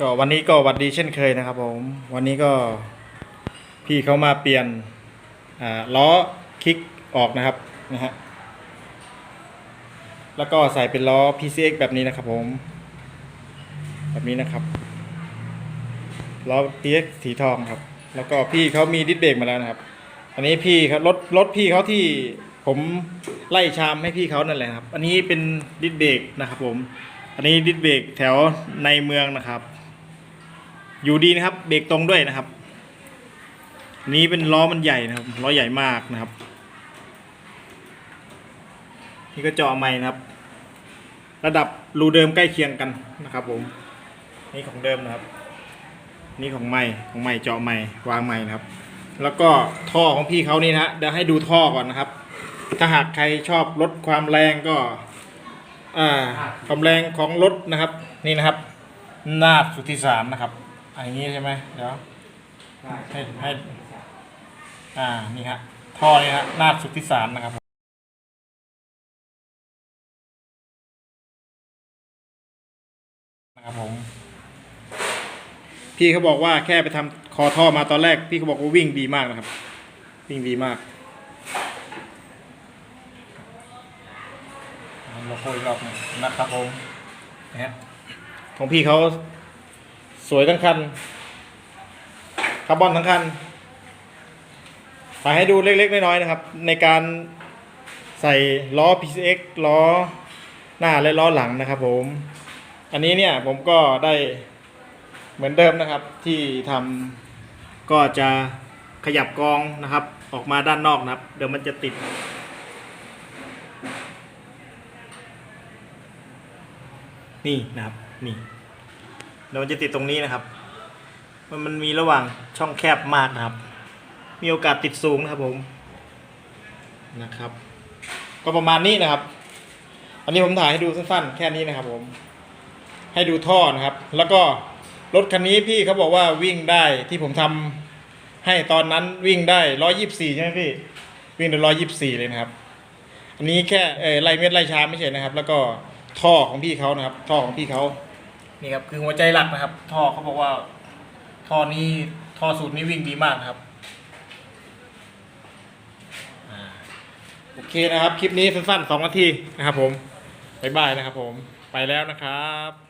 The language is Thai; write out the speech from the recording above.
ก็วันนี้ก็วัดดีเช่นเคยนะครับผมวันนี้ก็พี่เขามาเปลี่ยนอ่าล้อคลิกออกนะครับนะฮะแล้วก็ใส่เป็นล้อ PCX แบบนี้นะครับผม แบบนี้นะครับล้อ PCX สีทองครับ แล้วก็พี่เขามีดิสเบรกมาแล้วนะครับ อันนี้พี่เขารถรถพี่เขาที่ผมไล่ชามให้พี่เขานั่นแหละครับ อันนี้เป็นดิสเบรกนะครับผม อันนี้ดิสเบรกแถวในเมืองนะครับ อยู่ดีนะครับเบรกตรงด้วยนะครับ นี้เป็นล้อมันใหญ่นะครับล้อใหญ่มากนะครับ นี่ก็เจาะใหม่นะครับ ระดับรูเดิมใกล้เคียงกันนะครับผมนี่ของเดิมนะครับ นี่ของใหม่ของใหม่เจาะใหม่วางใหม่นะครับ แล้วก็ท่อของพี่เขานี่นะฮะเดี๋ยวให้ดูท่อก่อนนะครับ ถ้าหากใครชอบลดความแรงก็อ่าความแรงของรถนะครับ นี่นะครับ นาบสุทธิสารนะครับ อันนี้ใช่ไหมเดี๋ยวให้ให้อ่านี่ฮะท่อนี่ฮะนาบสุทธิสารนะครับนะครับผม พี่เขาบอกว่าแค่ไปทำคอท่อมาตอนแรก พี่เขาบอกว่าวิ่งดีมากนะครับ วิ่งดีมากเราโคอีกรอบหนึงนะครับผมนะฮะของพี่เขา สวยทั้งคัน คาร์บอนทั้งคันถ่ายให้ดูเล็กๆน้อยๆนะครับ ในการใส่ล้อ PCX ล้อหน้าและล้อหลังนะครับผม อันนี้เนี่ยผมก็ได้เหมือนเดิมนะครับ ที่ทำก็จะขยับกองนะครับ ออกมาด้านนอกนะครับ เดี๋ยวมันจะติด นี่นะครับ นี่ เดี๋ยวมันจะติดตรงนี้นะครับ มันมันมีระหว่างช่องแคบมากนะครับ มีโอกาสติดสูงนะครับผมนะครับ ก็ประมาณนี้นะครับ อันนี้ผมถ่ายให้ดูสั้นๆ แค่นี้นะครับ ผม ให้ดูท่อนะครับ แล้วก็รถคันนี้พี่เขาบอกว่าวิ่งได้ที่ผมทำให้ตอนนั้นวิ่งได้ร้อยยี่สิบสี่ใช่ไหมพี่ วิ่งได้ร้อยยี่สิบสี่เลยนะครับ อันนี้แค่ไล่เม็ดไล่ชามไม่ใช่นะครับ แล้วก็ท่อของพี่เขานะครับ ท่อของพี่เขา นี่ครับคือหัวใจหลักนะครับ ท่อเขาบอกว่า ท่อนี้ท่อสูตรนี้วิ่งดีมากนะครับอ่าโอเคนะครับ คลิปนี้สั้นๆสองนาทีนะครับผมบ๊ายบายนะครับผมไปแล้วนะครับ